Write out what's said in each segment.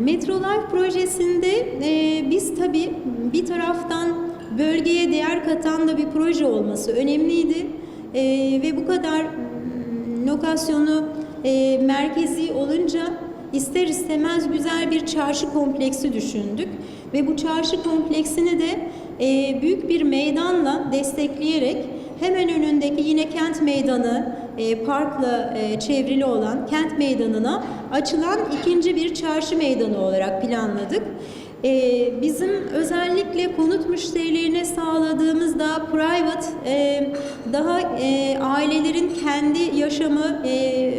Metrolife projesinde e, biz tabii bir taraftan bölgeye değer katan da bir proje olması önemliydi. E, ve bu kadar mm, lokasyonu e, merkezi olunca ister istemez güzel bir çarşı kompleksi düşündük. Ve bu çarşı kompleksini de e, büyük bir meydanla destekleyerek hemen önündeki yine kent meydanı, e, parkla e, çevrili olan kent meydanına açılan ikinci bir çarşı meydanı olarak planladık. E, bizim özellikle konut müşterilerine sağladığımız daha private, e, daha e, ailelerin kendi yaşamı, e,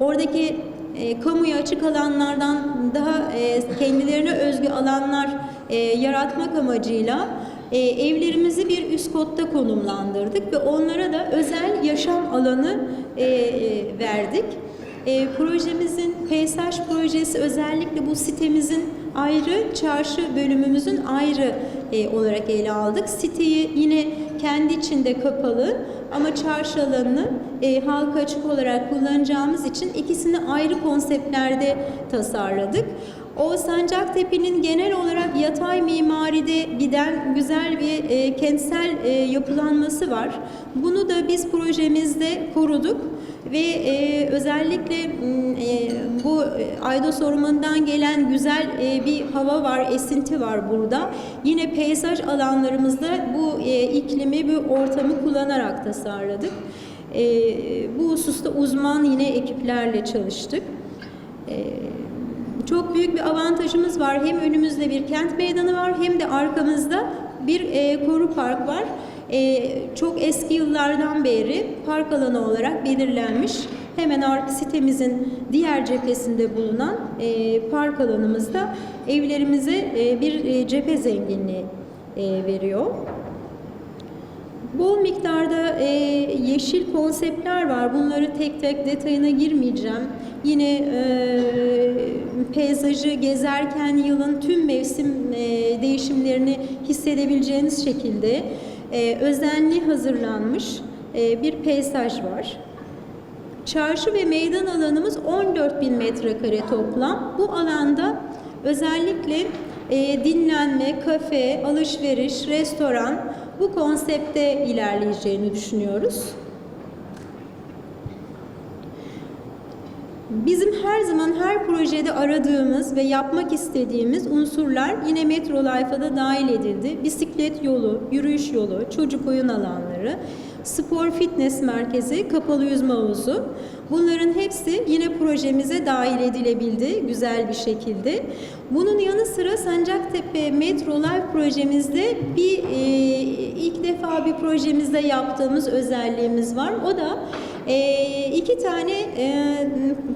oradaki e, kamuya açık alanlardan daha e, kendilerine özgü alanlar e, yaratmak amacıyla e, evlerimizi bir üst kotta konumlandırdık ve onlara da özel yaşam alanı e, e, verdik. E, projemizin peyzaj projesi özellikle bu sitemizin ayrı, çarşı bölümümüzün ayrı e, olarak ele aldık. Siteyi yine kendi içinde kapalı ama çarşı alanını e, halka açık olarak kullanacağımız için ikisini ayrı konseptlerde tasarladık. O Sancaktepe'nin genel olarak yatay mimaride giden güzel bir e, kentsel e, yapılanması var. Bunu da biz projemizde koruduk ve e, özellikle m, e, bu e, Aydos Ormanı'ndan gelen güzel e, bir hava var, esinti var burada. Yine peyzaj alanlarımızda bu e, iklimi, bu ortamı kullanarak tasarladık. E, bu hususta uzman yine ekiplerle çalıştık. E, çok büyük bir avantajımız var. Hem önümüzde bir kent meydanı var hem de arkamızda bir e, koru park var. E, çok eski yıllardan beri park alanı olarak belirlenmiş. Hemen arka sitemizin diğer cephesinde bulunan e, park alanımızda evlerimize e, bir e, cephe zenginliği e, veriyor. Bol miktarda e, yeşil konseptler var. Bunları tek tek detayına girmeyeceğim. Yine e, peyzajı gezerken yılın tüm mevsim e, değişimlerini hissedebileceğiniz şekilde e, özenli hazırlanmış e, bir peyzaj var. Çarşı ve meydan alanımız 14 bin metrekare toplam. Bu alanda özellikle e, dinlenme, kafe, alışveriş, restoran bu konsepte ilerleyeceğini düşünüyoruz. Bizim her zaman her projede aradığımız ve yapmak istediğimiz unsurlar yine Metro Life'a da dahil edildi. Bisiklet yolu, yürüyüş yolu, çocuk oyun alanları, spor fitness merkezi, kapalı yüzme havuzu. Bunların hepsi yine projemize dahil edilebildi güzel bir şekilde. Bunun yanı sıra Sancaktepe Metro Life projemizde bir e, ilk defa bir projemizde yaptığımız özelliğimiz var. O da e, iki tane e,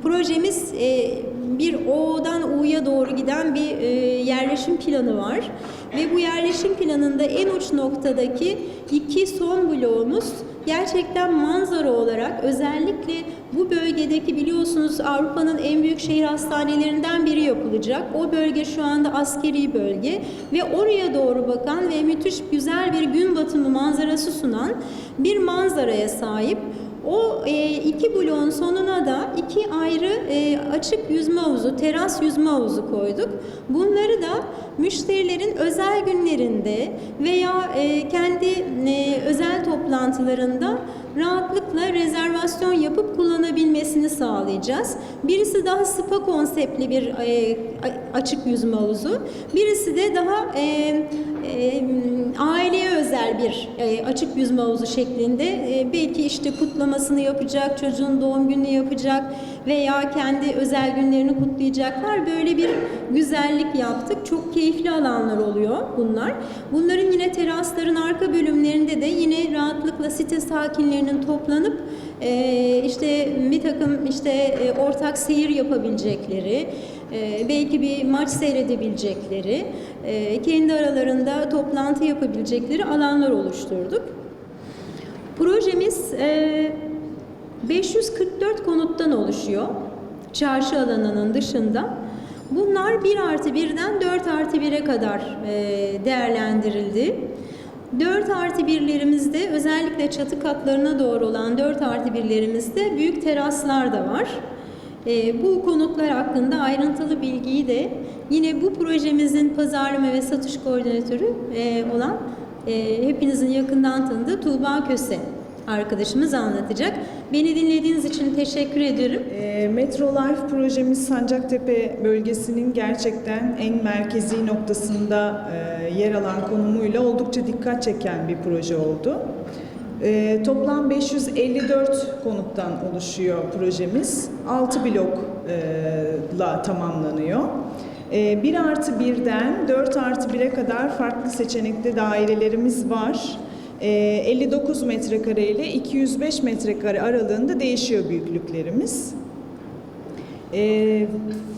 projemiz e, bir O'dan U'ya doğru giden bir e, yerleşim planı var. Ve bu yerleşim planında en uç noktadaki iki son bloğumuz gerçekten manzara olarak özellikle bu bölgedeki biliyorsunuz Avrupa'nın en büyük şehir hastanelerinden biri yapılacak. O bölge şu anda askeri bölge ve oraya doğru bakan ve müthiş güzel bir gün batımı manzarası sunan bir manzaraya sahip. O e, iki bloğun sonuna da iki ayrı e, açık yüzme havuzu, teras yüzme havuzu koyduk. Bunları da müşterilerin özel günlerinde veya e, kendi e, özel toplantılarında rahatlıkla rezervasyon yapıp kullanabilmesini sağlayacağız. Birisi daha spa konseptli bir e, açık yüzme havuzu. Birisi de daha e, e, aileye özel bir e, açık yüzme havuzu şeklinde. E, belki işte kutlamasını yapacak, çocuğun doğum gününü yapacak veya kendi özel günlerini kutlayacaklar. Böyle bir güzellik yaptık. Çok keyifli alanlar oluyor bunlar. Bunların yine terasların arka bölümlerinde de yine rahatlıkla site sakinlerinin toplanıp e, işte bir takım işte e, ortak seyir yapabilecekleri, e, belki bir maç seyredebilecekleri, e, kendi aralarında toplantı yapabilecekleri alanlar oluşturduk. Projemiz e, 544 konuttan oluşuyor. Çarşı alanının dışında. Bunlar 1 artı 1'den 4 artı 1'e kadar e, değerlendirildi. 4 artı 1'lerimizde özellikle çatı katlarına doğru olan 4 artı 1'lerimizde büyük teraslar da var. E, bu konutlar hakkında ayrıntılı bilgiyi de yine bu projemizin pazarlama ve satış koordinatörü e, olan e, hepinizin yakından tanıdığı Tuğba Köse arkadaşımız anlatacak. Beni dinlediğiniz için teşekkür ederim. E, Metro Life projemiz Sancaktepe bölgesinin gerçekten en merkezi noktasında e, yer alan konumuyla oldukça dikkat çeken bir proje oldu. E, toplam 554 konuttan oluşuyor projemiz. 6 blokla tamamlanıyor. E, 1 artı 1'den 4 artı 1'e kadar farklı seçenekte dairelerimiz var. E, 59 metrekare ile 205 metrekare aralığında değişiyor büyüklüklerimiz. E,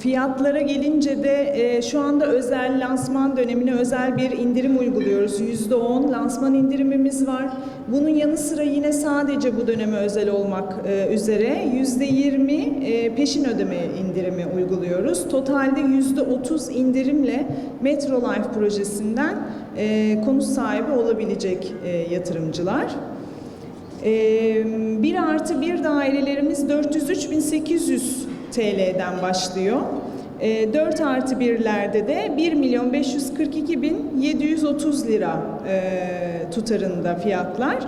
fiyatlara gelince de e, şu anda özel lansman dönemine özel bir indirim uyguluyoruz. %10 lansman indirimimiz var. Bunun yanı sıra yine sadece bu döneme özel olmak e, üzere %20 e, peşin ödeme indirimi uyguluyoruz. Totalde %30 indirimle Metro Life projesinden e, konut sahibi olabilecek e, yatırımcılar. E, 1 artı 1 dairelerimiz 403.800 TL'den başlıyor. E, 4 artı 1'lerde de 1 milyon 542 bin 730 lira e, tutarında fiyatlar.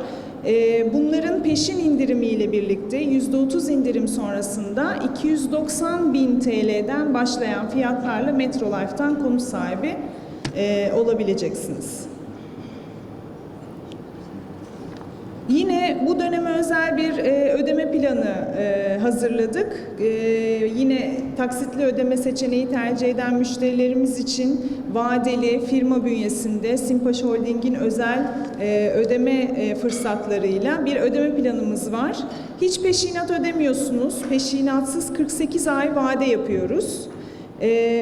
E, bunların peşin indirimiyle birlikte %30 indirim sonrasında 290 bin TL'den başlayan fiyatlarla Metro Life'tan konut sahibi e, olabileceksiniz. Yine bu döneme özel bir e, ödeme planı e, hazırladık. E, yine taksitli ödeme seçeneği tercih eden müşterilerimiz için vadeli firma bünyesinde Simpaş Holding'in özel e, ödeme e, fırsatlarıyla bir ödeme planımız var. Hiç peşinat ödemiyorsunuz. Peşinatsız 48 ay vade yapıyoruz.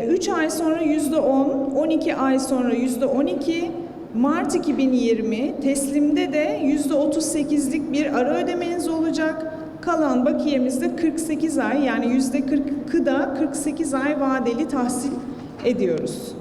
3 ay sonra %10, 12 ay sonra %12, Mart 2020 teslimde de %38'lik bir ara ödemeniz olacak. Kalan bakiyemizde 48 ay yani %40'ı da 48 ay vadeli tahsil ediyoruz.